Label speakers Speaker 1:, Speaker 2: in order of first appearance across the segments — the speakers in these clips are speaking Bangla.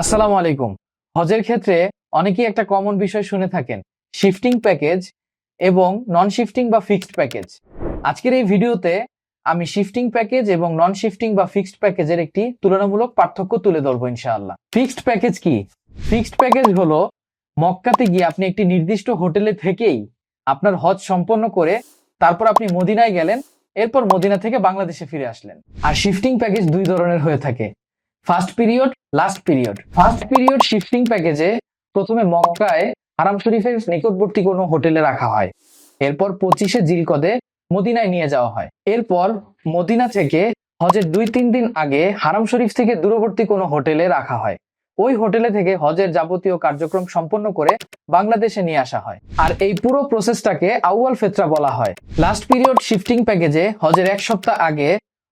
Speaker 1: আসসালামু আলাইকুম। হজের ক্ষেত্রে অনেকেই একটা কমন বিষয় শুনে থাকেন শিফটিং প্যাকেজ এবং নন শিফটিং বা ফিক্সড প্যাকেজ আজকের এই ভিডিওতে আমি শিফটিং প্যাকেজ এবং নন শিফটিং বা ফিক্সড প্যাকেজের একটি তুলনামূলক পার্থক্য তুলে ধরবো ইনশাআল্লাহ। ফিক্সড প্যাকেজ কি? ফিক্সড প্যাকেজ হলো, মক্কাতে গিয়ে আপনি একটি নির্দিষ্ট হোটেলে থেকেই আপনার হজ সম্পন্ন করে তারপর আপনি মদিনায় গেলেন, এরপর মদিনা থেকে বাংলাদেশে ফিরে আসলেন। আর শিফটিং প্যাকেজ দুই ধরনের হয়ে থাকে। First period last period first period shifting প্যাকেজে প্রথমে মক্কায় হারাম শরীফের নিকটবর্তী কোনো হোটেলে রাখা হয়। এরপর পঁচিশে জিলকদে মদিনায় নিয়ে যাওয়া হয়। এরপর মদিনা থেকে হজের দুই তিন দিন আগে হারাম শরীফ থেকে দূরবর্তী কোনো হোটেলে রাখা হয়। ওই হোটেলে থেকে হজের যাবতীয় কার্যক্রম সম্পন্ন করে বাংলাদেশে নিয়ে আসা হয়। আর এই পুরো প্রসেসটাকে আউয়াল ফেতরা বলা হয়। লাস্ট পিরিয়ড শিফটিং প্যাকেজে হজের এক সপ্তাহ আগে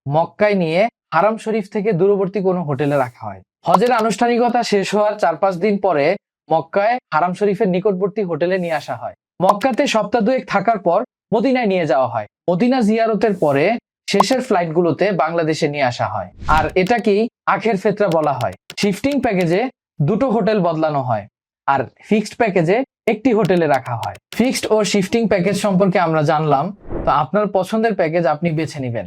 Speaker 1: মক্কায় নিয়ে হারাম শরীফ থেকে দূরবর্তী কোনো হোটেলে রাখা হয়। হজের আনুষ্ঠানিকতা শেষ হওয়ার চার পাঁচ দিন পরে মক্কায় হারাম শরীফের নিকটবর্তী হোটেলে নিয়ে আসা হয়। মক্কাতে সপ্তাহ দুয়েক থাকার পর মদিনায় নিয়ে যাওয়া হয়। মদিনা জিয়ারতের পরে শেষের ফ্লাইটগুলোতে বাংলাদেশে নিয়ে আসা হয়। আর এটাকেই আখের ফেতরা বলা হয়। শিফটিং প্যাকেজে দুটো হোটেল বদলানো হয় আর ফিক্সড প্যাকেজে একটি হোটেলে রাখা হয়। ফিক্সড ও শিফটিং প্যাকেজ সম্পর্কে আমরা জানলাম, তো আপনার পছন্দের প্যাকেজ আপনি বেছে নেবেন।